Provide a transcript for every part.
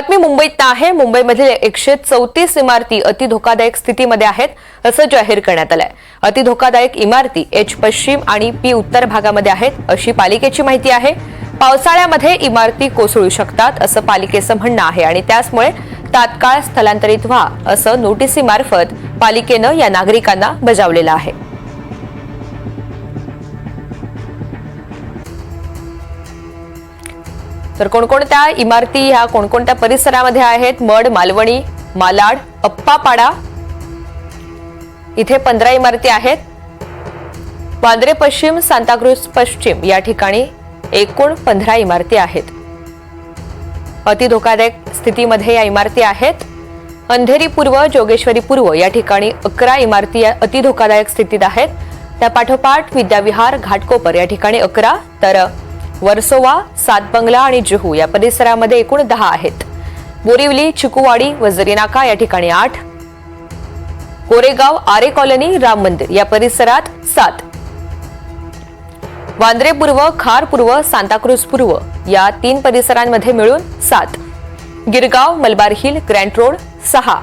बातमी मुंबईत आहे. मुंबईमधील एकशे चौतीस इमारती अति धोकादायक स्थितीमध्ये आहेत असं जाहीर करण्यात आलंय. अति धोकादायक इमारती एच पश्चिम आणि पी उत्तर भागामध्ये आहेत अशी पालिकेची माहिती आहे. पावसाळ्यामध्ये इमारती कोसळू शकतात असं पालिकेचं म्हणणं आहे आणि त्याचमुळे तात्काळ स्थलांतरित व्हा असं नोटिसीमार्फत पालिकेनं या नागरिकांना बजावलेलं आहे. तर कोणकोणत्या इमारती ह्या कोणकोणत्या परिसरामध्ये आहेत? मड मालवणी मालाड अप्पापाडा. इथे पंधरा इमारती आहेत. वांद्रे पश्चिम सांताक्रूज पश्चिम या ठिकाणी एकूण पंधरा इमारती आहेत. अति धोकादायक स्थितीमध्ये या इमारती आहेत. अंधेरी पूर्व जोगेश्वरी पूर्व या ठिकाणी अकरा इमारती अति धोकादायक स्थितीत आहेत. त्या पाठोपाठ विद्याविहार घाटकोपर या ठिकाणी अकरा तर वर्सोवा सातबंगला आणि जुहू या परिसरामध्ये एकूण दहा आहेत. बोरिवली चिकुवाडी व जरीनाका या ठिकाणी आठ. कोरेगाव आरे कॉलनी राम मंदिर या परिसरात सात. वांद्रे पूर्व खार पूर्व सांताक्रूज पूर्व या तीन परिसरांमध्ये मिळून सात. Girgaon Malabar Hill Grant Road सहा.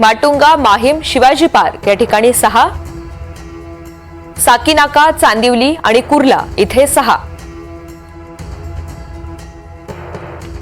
माटुंगा माहीम शिवाजी पार्क या ठिकाणी सहा. साकीनाका चांदिवली आणि कुर्ला इथे सहा.